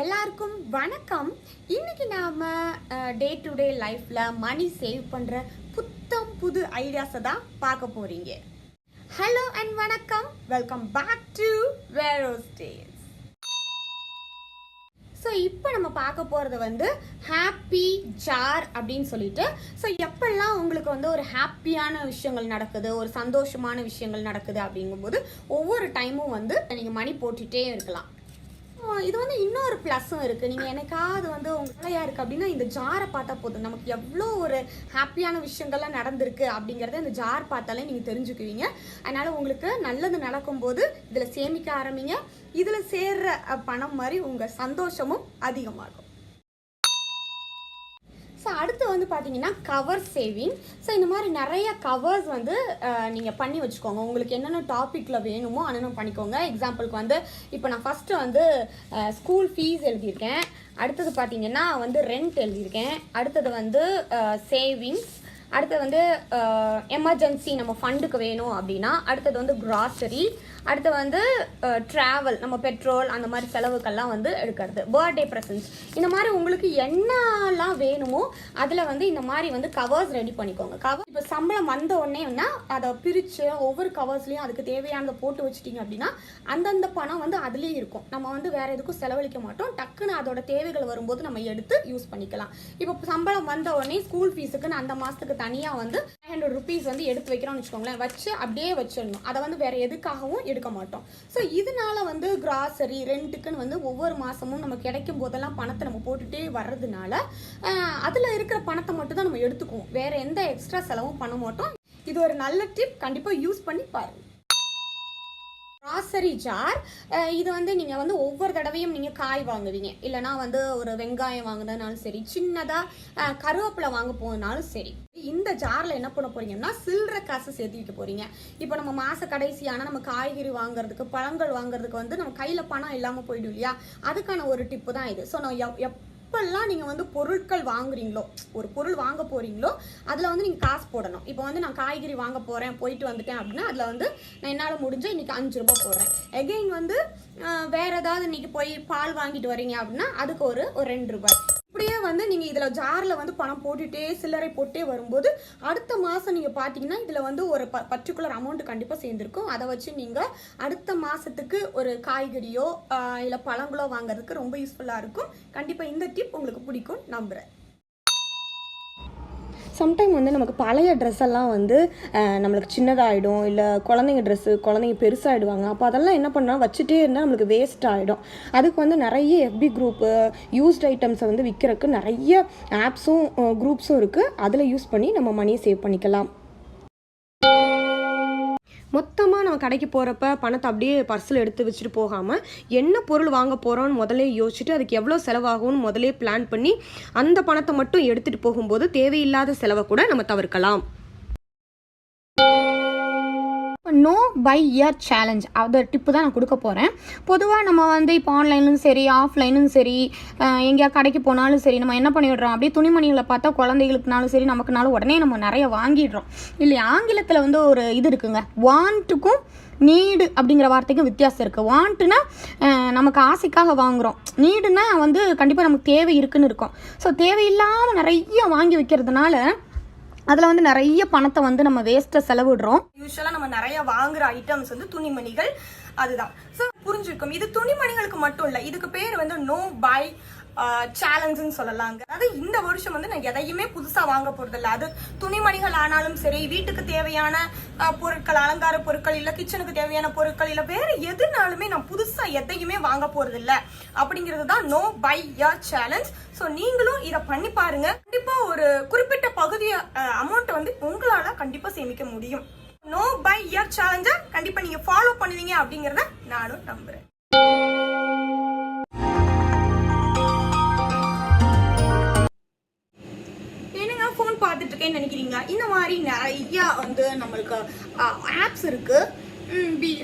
எல்லாருக்கும் வணக்கம். இன்னைக்கு நாம டே டு டே லைஃப்ல மணி சேவ் பண்ற புத்தம் புது ஐடியாஸை தான் பார்க்க போறீங்க. ஹலோ அண்ட் வணக்கம். Welcome back to Vero's days so இப்போ நம்ம பார்க்க போகிறது வந்து ஹாப்பி ஜார் அப்படின்னு சொல்லிட்டு ஸோ எப்பெல்லாம் உங்களுக்கு வந்து ஒரு ஹாப்பியான விஷயங்கள் நடக்குது ஒரு சந்தோஷமான விஷயங்கள் நடக்குது அப்படிங்கும்போது ஒவ்வொரு டைமும் வந்து நீங்கள் மணி போட்டுகிட்டே இருக்கலாம். இது வந்து இன்னொரு ப்ளஸ்ஸும் இருக்குது நீங்கள் எனக்காவது வந்து உங்கள் வேலையா இருக்குது அப்படின்னா இந்த ஜாரை பார்த்தா போதும். நமக்கு எவ்வளோ ஒரு ஹாப்பியான விஷயங்கள்லாம் நடந்திருக்கு அப்படிங்கிறத இந்த ஜார் பார்த்தாலே நீங்கள் தெரிஞ்சுக்குவீங்க. அதனால் உங்களுக்கு நல்லது நடக்கும்போது இதில் சேமிக்க ஆரம்பிங்க. இதில் சேர்ற பணம் மாதிரி உங்கள் சந்தோஷமும் அதிகமாகும். ஸோ அடுத்து வந்து பார்த்தீங்கன்னா கவர் சேவிங் ஸோ இந்த மாதிரி நிறைய கவர்ஸ் வந்து நீங்கள் பண்ணி வச்சுக்கோங்க. உங்களுக்கு என்னென்ன டாப்பிக்கில் வேணுமோ என்னென்ன பண்ணிக்கோங்க. எக்ஸாம்பிளுக்கு வந்து இப்போ நான் ஃபஸ்ட்டு வந்து ஸ்கூல் ஃபீஸ் எழுதியிருக்கேன். அடுத்தது பார்த்தீங்கன்னா வந்து ரெண்ட் எழுதியிருக்கேன். அடுத்தது வந்து சேவிங்ஸ் அடுத்தது வந்து எமர்ஜென்சி நம்ம ஃபண்டுக்கு வேணும் அப்படின்னா அடுத்தது வந்து கிராசரி அடுத்து வந்து ட்ராவல் நம்ம பெட்ரோல் அந்த மாதிரி செலவுக்கெல்லாம் வந்து எடுக்கிறது. பர்த்டே ப்ரெசன்ஸ் இந்த மாதிரி உங்களுக்கு என்னெல்லாம் வேணுமோ அதில் வந்து இந்த மாதிரி வந்து கவர்ஸ் ரெடி பண்ணிக்கோங்க. கவர் இப்போ சம்பளம் வந்த உடனேனா அதை பிரித்து ஒவ்வொரு கவர்ஸ்லையும் அதுக்கு தேவையானதை போட்டு வச்சுட்டிங்க அப்படின்னா அந்தந்த பணம் வந்து அதுலேயே இருக்கும். நம்ம வந்து வேறு எதுக்கும் செலவழிக்க மாட்டோம். டக்குன்னு அதோட தேவைகள் வரும்போது நம்ம எடுத்து யூஸ் பண்ணிக்கலாம். இப்போ சம்பளம் வந்த உடனே ஸ்கூல் ஃபீஸுக்குன்னு அந்த மாதத்துக்கு தனியாக வந்து ஃபைவ் ஹண்ட்ரட் ருபீஸ் வந்து எடுத்து வைக்கிறோம்னு வச்சுக்கோங்களேன். வச்சு அப்படியே வச்சிடணும். அதை வந்து வேறு எதுக்காகவும் எடுக்க மாட்டோம். ஸோ இதனால வந்து கிராசரி ரெண்ட்டுக்குன்னு வந்து ஒவ்வொரு மாதமும் நம்ம கிடைக்கும் போதெல்லாம் பணத்தை நம்ம போட்டுட்டே வர்றதுனால அதில் இருக்கிற பணத்தை மட்டும் தான் நம்ம எடுத்துக்குவோம். வேற எந்த எக்ஸ்ட்ரா செலவும் பண்ண மாட்டோம். இது ஒரு நல்ல டிப் கண்டிப்பாக யூஸ் பண்ணி பாருங்கள் கிராசரி ஜார் இது வந்து நீங்கள் வந்து ஒவ்வொரு தடவையும் நீங்கள் காய் வாங்குவீங்க. இல்லைனா வந்து ஒரு வெங்காயம் வாங்குறதுனாலும் சரி சின்னதாக கருவேப்பிலை வாங்க போனாலும் சரி. இந்த ஜாரில் என்ன பண்ண போறீங்கன்னா சில்லற காசு சேர்த்து வைக்க போறீங்க. இப்போ நம்ம மாச கடைசியான நம்ம காய்கறி வாங்குறதுக்கு பழங்கள் வாங்குறதுக்கு வந்து நம்ம கையில் பணம் இல்லாமல் போயிடும் இல்லையா? அதுக்கான ஒரு டிப்பு தான் இது. ஸோ நான் எப் எப்பெல்லாம் நீங்கள் வந்து பொருட்கள் வாங்குறீங்களோ ஒரு பொருள் வாங்க போறீங்களோ அதில் வந்து நீங்கள் காசு போடணும். இப்போ வந்து நான் காய்கறி வாங்க போகிறேன் போயிட்டு வந்துட்டேன் அப்படின்னா அதில் வந்து நான் என்னால் முடிஞ்ச இன்னைக்கு அஞ்சு ரூபாய் போடுறேன். எகெயின் வந்து வேறு வேற ஏதாவது இன்னைக்கு போய் பால் வாங்கிட்டு வரீங்க அப்படின்னா அதுக்கு ஒரு ஒரு ரெண்டு ரூபாய். இப்படியே வந்து இதில் ஜாரில் வந்து பணம் போட்டுகிட்டே சில்லறை போட்டே வரும்போது அடுத்த மாதம் நீங்கள் பார்த்தீங்கன்னா இதில் வந்து ஒரு ப பர்டிகுலர் அமௌண்ட் கண்டிப்பாக சேர்ந்துருக்கும். அதை வச்சு நீங்கள் அடுத்த மாதத்துக்கு ஒரு காய்கறியோ இல்லை பழங்களோ வாங்குறதுக்கு ரொம்ப யூஸ்ஃபுல்லாக இருக்கும். கண்டிப்பாக இந்த டிப் உங்களுக்கு பிடிக்கும் நம்புகிறேன் சம்டைம் வந்து நமக்கு பழைய ட்ரெஸ் எல்லாம் வந்து நம்மளுக்கு சின்னதாகிடும் இல்லை குழந்தைங்க ட்ரெஸ்ஸு குழந்தைங்க பெருசாகிடுவாங்க அப்போ அதெல்லாம் என்ன பண்ணால் வச்சுட்டே இருந்தால் நம்மளுக்கு வேஸ்ட் ஆகிடும் அதுக்கு வந்து நிறைய எஃபி குரூப்பு யூஸ்ட் ஐட்டம்ஸை வந்து விற்கிறதுக்கு நிறைய ஆப்ஸும் குரூப்ஸும் இருக்குது அதில் யூஸ் பண்ணி நம்ம மணியை சேவ் பண்ணிக்கலாம். மொத்தமாக நம்ம கடைக்கு போகிறப்ப பணத்தை அப்படியே பர்ஸில் எடுத்து வச்சுட்டு போகாமல் என்ன பொருள் வாங்க போகிறோம்னு முதலே யோசிச்சுட்டு அதுக்கு எவ்வளோ செலவாகும்னு முதலே பிளான் பண்ணி அந்த பணத்தை மட்டும் எடுத்துகிட்டு போகும்போது தேவையில்லாத செலவை கூட நம்ம தவிர்க்கலாம். நோ பை இயர் சேலஞ்ச் அதை டிப்பு தான் நான் கொடுக்க போகிறேன் பொதுவாக நம்ம வந்து இப்போ ஆன்லைனும் சரி ஆஃப்லைனும் சரி எங்கேயா கடைக்கு போனாலும் சரி நம்ம என்ன பண்ணிடுறோம்? அப்படியே துணிமணிகளை பார்த்தா குழந்தைகளுக்குனாலும் சரி நமக்குனாலும் உடனே நம்ம நிறைய வாங்கிடுறோம். இல்லையா? ஆங்கிலத்தில் வந்து ஒரு இது இருக்குங்க. வாண்ட்டுக்கும் நீடு அப்படிங்கிற வார்த்தைக்கும் வித்தியாசம் இருக்குது வாண்ட்டுனா நமக்கு ஆசைக்காக வாங்குகிறோம் நீடுனா வந்து கண்டிப்பாக நமக்கு தேவை இருக்குன்னு இருக்கும். ஸோ தேவையில்லாமல் நிறைய வாங்கி வைக்கிறதுனால அதில் வந்து நிறைய பணத்தை வந்து நம்ம வேஸ்ட்டை செலவிடுறோம். யூஸ்வலாக நம்ம நிறைய வாங்குற ஐட்டம்ஸ் வந்து துணிமணிகள் அதுதான். ஸோ புரிஞ்சிருக்கும் இது துணிமணிகளுக்கு மட்டும் இல்லை இதுக்கு பேர் வந்து நோ பை சேலஞ்சுன்னு சொல்லலாங்க. அதாவது இந்த வருஷம் வந்து நான் எதையுமே புதுசாக வாங்க போகிறதில்ல அது துணிமணிகள் ஆனாலும் சரி வீட்டுக்கு தேவையான பொருட்கள் அலங்கார பொருட்கள் இல்லை கிச்சனுக்கு தேவையான பொருட்கள் இல்லை வேற எதுனாலுமே நான் புதுசாக எதையுமே வாங்க போகிறதில்ல அப்படிங்கிறது தான் no buy year challenge so நீங்களும் இதை பண்ணி பாருங்க. கண்டிப்பா ஒரு குறிப்பிட்ட பகுதியை அமௌண்ட் வந்து உங்களால கண்டிப்பா சேமிக்க முடியும். நோ பை இயர் சேலஞ்சை கண்டிப்பா நீங்க ஃபாலோ பண்ணுவீங்க அப்படிங்கறத நானும் நம்புறேன். இருக்கேன்னு நினைக்கிறீங்க இந்த மாதிரி நிறையா வந்து நம்மளுக்கு ஆப்ஸ் இருக்கு.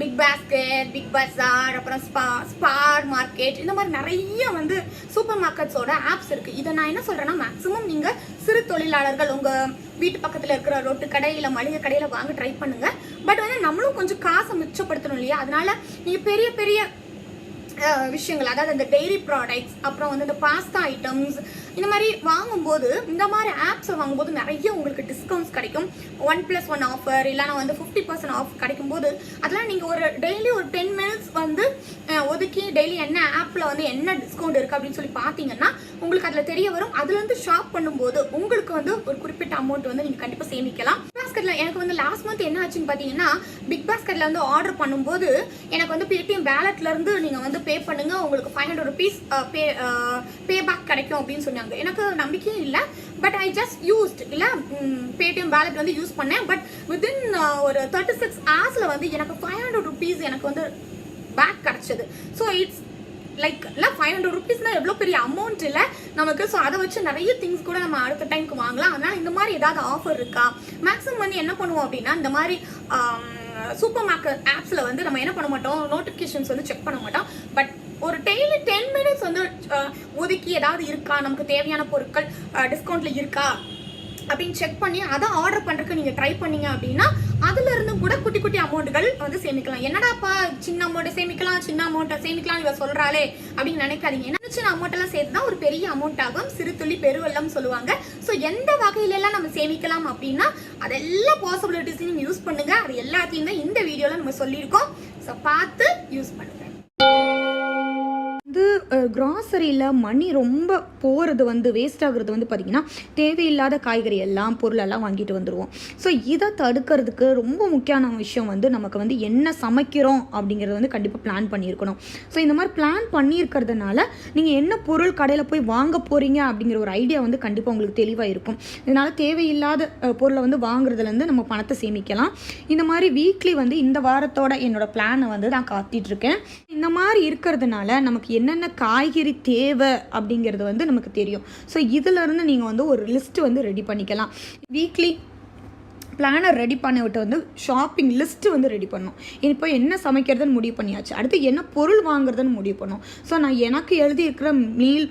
பிக் பாஸ்கெட் பிக் பஸார் அப்புறம் ஸ்பா ஸ்பார் மார்க்கெட் இந்த மாதிரி நிறைய வந்து சூப்பர் மார்க்கெட்ஸோட ஆப்ஸ் இருக்குது இதை நான் என்ன சொல்கிறேன்னா மேக்ஸிமம் நீங்கள் சிறு தொழிலாளர்கள் உங்கள் வீட்டு பக்கத்தில் இருக்கிற ரொட்டு கடையில் மளிகை கடையில் வாங்க ட்ரை பண்ணுங்கள் பட் வந்து நம்மளும் கொஞ்சம் காசை மிச்சப்படுத்தணும் இல்லையா? அதனால நீங்கள் பெரிய பெரிய விஷயங்கள் அதாவது இந்த டெய்ரி ப்ராடக்ட்ஸ் அப்புறம் வந்து இந்த பாஸ்தா ஐட்டம்ஸ் இந்த மாதிரி வாங்கும்போது இந்த மாதிரி ஆப்ஸை வாங்கும்போது நிறைய உங்களுக்கு டிஸ்கவுண்ட்ஸ் கிடைக்கும். ஒன் ப்ளஸ் ஒன் ஆஃபர் இல்லைனா வந்து ஃபிஃப்டி பர்சன்ட் ஆஃப் கிடைக்கும்போது அதெல்லாம் நீங்கள் ஒரு டெய்லி ஒரு டென் மினிட்ஸ் வந்து ஒதுக்கி டெய்லி என்ன ஆப்பில் வந்து என்ன டிஸ்கவுண்ட் இருக்குது அப்படின்னு சொல்லி பார்த்தீங்கன்னா உங்களுக்கு அதில் தெரிய வரும். அதுலேருந்து ஷாப் பண்ணும்போது உங்களுக்கு வந்து ஒரு குறிப்பிட்ட அமௌண்ட் வந்து நீங்கள் கண்டிப்பாக சேமிக்கலாம். பாஸ்கெட்டில் எனக்கு வந்து லாஸ்ட் மந்த் என்ன ஆச்சுன்னு பார்த்தீங்கன்னா பிக் பாஸ்கெட்டில் வந்து ஆர்டர் பண்ணும்போது எனக்கு வந்து பேடிஎம் வேலட்லேருந்து நீங்கள் வந்து பே பண்ணுங்க. உங்களுக்கு five hundred rupees pay pay back கிடைக்கும் அப்படின்னு சொன்னாங்க. எனக்கு நம்பிக்கையே இல்லை. பட் ஐ ஜஸ்ட் யூஸ்ட் இல்லை பேடிஎம் வேலட் வந்து யூஸ் பண்ணேன். பட் வித்தின் ஒரு தேர்ட்டி சிக்ஸ் ஹவர்ஸில் வந்து எனக்கு ஃபைவ் ஹண்ட்ரட் ருபீஸ் எனக்கு வந்து பேக் கிடச்சிது. ஸோ இட்ஸ் லைக் இல்லை ஃபைவ் ஹண்ட்ரட் ருபீஸ்னால் எவ்வளோ பெரிய அமௌண்ட் இல்லை. நமக்கு ஸோ அதை வச்சு நிறைய திங்ஸ் கூட நம்ம அடுத்த டைமுக்கு வாங்கலாம். அதனால் இந்த மாதிரி ஏதாவது ஆஃபர் இருக்கா? மேக்ஸிமம் வந்து என்ன பண்ணுவோம் அப்படின்னா இந்த மாதிரி சூப்பர் மார்க்கெட் ஆப்ஸில் வந்து நம்ம என்ன பண்ண மாட்டோம்? நோட்டிஃபிகேஷன்ஸ் வந்து செக் பண்ண மாட்டோம். பட் ஒரு டெய்லி டென் மினிட்ஸ் வந்து ஒதுக்கி ஏதாவது இருக்கா? நமக்கு தேவையான பொருட்கள் டிஸ்கவுண்ட்டில் இருக்கா? அப்படின்னு செக் பண்ணி அதை ஆர்டர் பண்ணுறதுக்கு நீங்கள் ட்ரை பண்ணீங்க அப்படின்னா அதில் இருந்தும் கூட குட்டி குட்டி அமௌண்ட்டுகள் வந்து சேமிக்கலாம். என்னடாப்பா சின்ன அமௌண்ட்டை சேமிக்கலாம் சின்ன அமௌண்ட்டை சேமிக்கலாம் இவ சொல்கிறாளே அப்படின்னு நினைக்காதீங்க. என்ன சின்ன அமௌண்ட்டெல்லாம் சேர்த்து தான் ஒரு பெரிய அமௌண்ட் ஆகும். சிறு துளி பெருவெல்லம் சொல்லுவாங்க. ஸோ எந்த வகையிலெல்லாம் நம்ம சேமிக்கலாம் அப்படின்னா அதெல்லாம் பாசிபிலிட்டிஸையும் யூஸ் பண்ணுங்கள் அது எல்லாத்தையும் தான் இந்த வீடியோவில் நம்ம சொல்லியிருக்கோம். ஸோ பார்த்து யூஸ் பண்ணுங்கள் கிராசரியில் மணி ரொம்ப போகிறது வந்து வேஸ்ட் ஆகுறது வந்து பார்த்திங்கன்னா தேவையில்லாத காய்கறி எல்லாம் பொருளெல்லாம் வாங்கிட்டு வந்துடுவோம் ஸோ இதை தடுக்கிறதுக்கு ரொம்ப முக்கியமான விஷயம் வந்து நமக்கு வந்து என்ன சமைக்கிறோம் அப்படிங்கிறது வந்து கண்டிப்பாக பிளான் பண்ணியிருக்கணும். ஸோ இந்த மாதிரி பிளான் பண்ணியிருக்கிறதுனால நீங்கள் என்ன பொருள் கடையில் போய் வாங்க போகிறீங்க அப்படிங்கிற ஒரு ஐடியா வந்து கண்டிப்பாக உங்களுக்கு தெளிவாக இருக்கும். இதனால் தேவையில்லாத பொருளை வந்து வாங்குறதுலேருந்து நம்ம பணத்தை சேமிக்கலாம். இந்த மாதிரி வீக்லி வந்து இந்த வாரத்தோட என்னோட பிளானை வந்து நான் காத்திட்ருக்கேன் இந்த மாதிரி இருக்கிறதுனால நமக்கு என்னென்ன காய்கறி தேவை அப்படிங்கிறது வந்து நமக்கு தெரியும். ஸோ இதிலிருந்து நீங்கள் வந்து ஒரு லிஸ்ட்டு வந்து ரெடி பண்ணிக்கலாம். வீக்லி பிளானர் ரெடி பண்ண விட்டு வந்து ஷாப்பிங் லிஸ்ட்டு வந்து ரெடி பண்ணோம் இப்போ என்ன சமைக்கிறதுன்னு முடிவு பண்ணியாச்சு. அடுத்து என்ன பொருள் வாங்குறதுன்னு முடிவு பண்ணோம் ஸோ நான் எனக்கு எழுதியிருக்கிற மீல்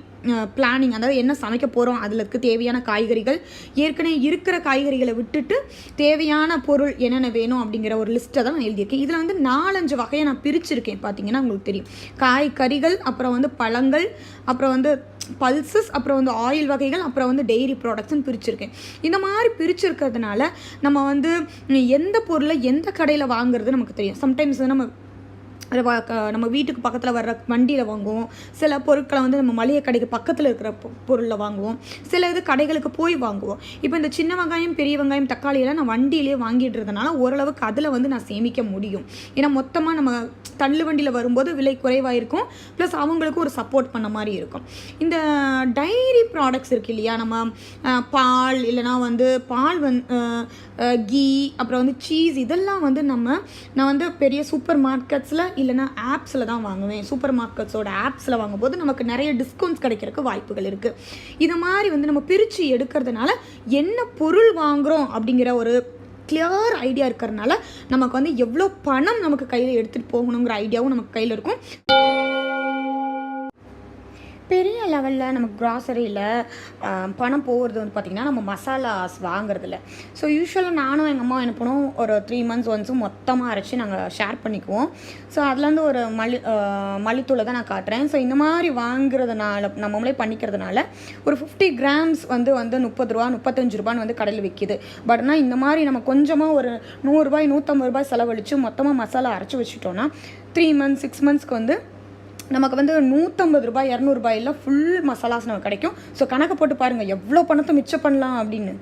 பிளானிங் அதாவது என்ன சமைக்க போகிறோம் அதில் இருக்க தேவையான காய்கறிகள் ஏற்கனவே இருக்கிற காய்கறிகளை விட்டுட்டு தேவையான பொருள் என்னென்ன வேணும் அப்படிங்கிற ஒரு லிஸ்ட்டை தான் நான் எழுதியிருக்கேன். இதில் வந்து நாலஞ்சு வகையை நான் பிரிச்சிருக்கேன் பார்த்தீங்கன்னா உங்களுக்கு தெரியும். காய்கறிகள் அப்புறம் வந்து பழங்கள் அப்புறம் வந்து பல்சஸ் அப்புறம் வந்து ஆயில் வகைகள் அப்புறம் வந்து டெய்ரி ப்ராடக்ட்ஸ்னு பிரிச்சிருக்கேன். இந்த மாதிரி பிரிச்சிருக்கிறதுனால நம்ம வந்து எந்த பொருளை எந்த கடையில் வாங்குறது நமக்கு தெரியும். சம்டைம்ஸ் நம்ம நம்ம வீட்டுக்கு பக்கத்தில் வர்ற வண்டியில் வாங்குவோம். சில பொருட்களை வந்து நம்ம மளிகை கடைக்கு பக்கத்தில் இருக்கிற பொ- பொருளில் வாங்குவோம். சில இது கடைகளுக்கு போய் வாங்குவோம். இப்போ இந்த சின்ன வெங்காயம் பெரிய வெங்காயம் தக்காளியெல்லாம் நான் வண்டியிலே வாங்கிடுறதுனால ஓரளவுக்கு அதில் வந்து நான் சேமிக்க முடியும். ஏன்னா மொத்தமாக நம்ம தள்ளு வண்டியில் வரும்போது விலை குறைவாக இருக்கும் ப்ளஸ் அவங்களுக்கும் ஒரு சப்போர்ட் பண்ண மாதிரி இருக்கும். இந்த டைரி ப்ராடக்ட்ஸ் இருக்கு இல்லையா? நம்ம பால் இல்லைனா வந்து பால் வந் கீ அப்புறம் வந்து சீஸ் இதெல்லாம் வந்து நம்ம நான் வந்து பெரிய சூப்பர் மார்க்கெட்ஸில் இல்லைனா ஆப்ஸில் தான் வாங்குவேன். சூப்பர் மார்க்கெட்ஸோட ஆப்ஸில் வாங்கும்போது நமக்கு நிறைய டிஸ்கவுண்ட்ஸ் கிடைக்கிறதுக்கு வாய்ப்புகள் இருக்குது இது மாதிரி வந்து நம்ம பிரித்து எடுக்கிறதுனால என்ன பொருள் வாங்குகிறோம் அப்படிங்கிற ஒரு கிளியர் ஐடியா இருக்கிறதுனால நமக்கு வந்து எவ்வளோ பணம் நமக்கு கையில் எடுத்துகிட்டு போகணுங்கிற ஐடியாவும் நமக்கு கையில் இருக்கும். பெரிய லெவலில் நம்ம க்ராசரியில் பணம் போகிறது வந்து பார்த்திங்கன்னா நம்ம மசாலாஸ் வாங்குறதில்ல. ஸோ யூஸ்வலாக நானும் எங்கள் அம்மா என்ன பண்ணுவோம் ஒரு த்ரீ மந்த்ஸ் ஒன்ஸும் மொத்தமாக அரைச்சி நாங்கள் ஷேர் பண்ணிக்குவோம். ஸோ அதுலேருந்து ஒரு மல்லி மல்லித்தூளை தான் நான் காட்டுறேன். ஸோ இந்த மாதிரி வாங்குறதுனால நம்மளே பண்ணிக்கிறதுனால ஒரு ஃபிஃப்டி கிராம்ஸ் வந்து வந்து முப்பது ரூபா முப்பத்தஞ்சு ரூபான்னு வந்து கடையில் விற்கிது பட் ஆனால் இந்த மாதிரி நம்ம கொஞ்சமாக ஒரு நூறுரூபாய் நூற்றம்பது ரூபாய் செலவழித்து மொத்தமாக மசாலா அரைச்சி வச்சுட்டோன்னா த்ரீ மந்த்ஸ் சிக்ஸ் மந்த்ஸ்க்கு வந்து நமக்கு வந்து நூற்றம்பது ரூபாய் இரநூறுபாயில் ஃபுல் மசாலாஸ் நமக்கு கிடைக்கும். ஸோ கணக்கு போட்டு பாருங்கள் எவ்வளோ பணத்தை மிச்சம் பண்ணலாம் அப்படின்னு.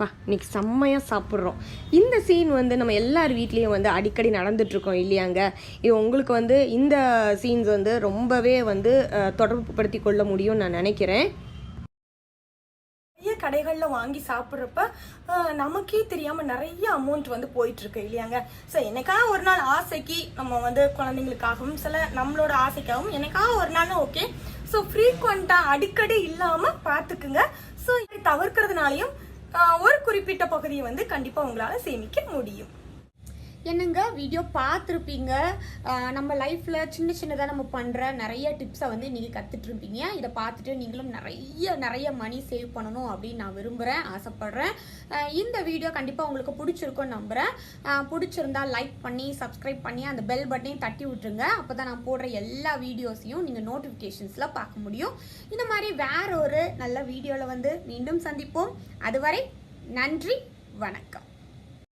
பா இன்னைக்கு செம்மையாக சாப்பிட்றோம். இந்த சீன் வந்து நம்ம எல்லார் வீட்லேயும் வந்து அடிக்கடி நடந்துட்டுருக்கோம் இல்லையாங்க? இது உங்களுக்கு வந்து இந்த சீன்ஸ் வந்து ரொம்பவே வந்து தொடர்புபடுத்தி கொள்ள முடியும்னு நான் நினைக்கிறேன். கடைகளில் வாங்கி சாப்பிட்றப்ப நமக்கே தெரியாமல் நிறைய அமௌண்ட் வந்து போயிட்டுருக்கு இல்லையாங்க? ஸோ என்னைக்கா ஒரு நாள் ஆசைக்கு நம்ம வந்து குழந்தைங்களுக்காகவும் சில நம்மளோட ஆசைக்காகவும் எனக்காக ஒரு நாள் ஓகே ஸோ ஃப்ரீக்வெண்ட்டாக அடிக்கடி இல்லாமல் பார்த்துக்குங்க. ஸோ இதை தவிர்க்கிறதுனாலையும் ஒரு குறிப்பிட்ட பகுதியை வந்து கண்டிப்பாக உங்களால் சேமிக்க முடியும். என்னங்க வீடியோ பார்த்துருப்பீங்க? நம்ம லைஃப்பில் சின்ன சின்னதாக நம்ம பண்ணுற நிறைய டிப்ஸை வந்து நீங்கள் கற்றுட்ருப்பீங்க இதை பார்த்துட்டு நீங்களும் நிறைய நிறைய மணி சேவ் பண்ணணும் அப்படின்னு நான் விரும்புகிறேன் ஆசைப்பட்றேன். இந்த வீடியோ கண்டிப்பாக உங்களுக்கு பிடிச்சிருக்கும்னு நம்புகிறேன் பிடிச்சிருந்தா லைக் பண்ணி சப்ஸ்கிரைப் பண்ணி அந்த பெல் பட்டனையும் தட்டி விட்டுருங்க. அப்போ தான் நான் போடுற எல்லா வீடியோஸையும் நீங்கள் நோட்டிஃபிகேஷன்ஸில் பார்க்க முடியும். இந்த மாதிரி வேற ஒரு நல்ல வீடியோவில் வந்து மீண்டும் சந்திப்போம். அதுவரை நன்றி வணக்கம்.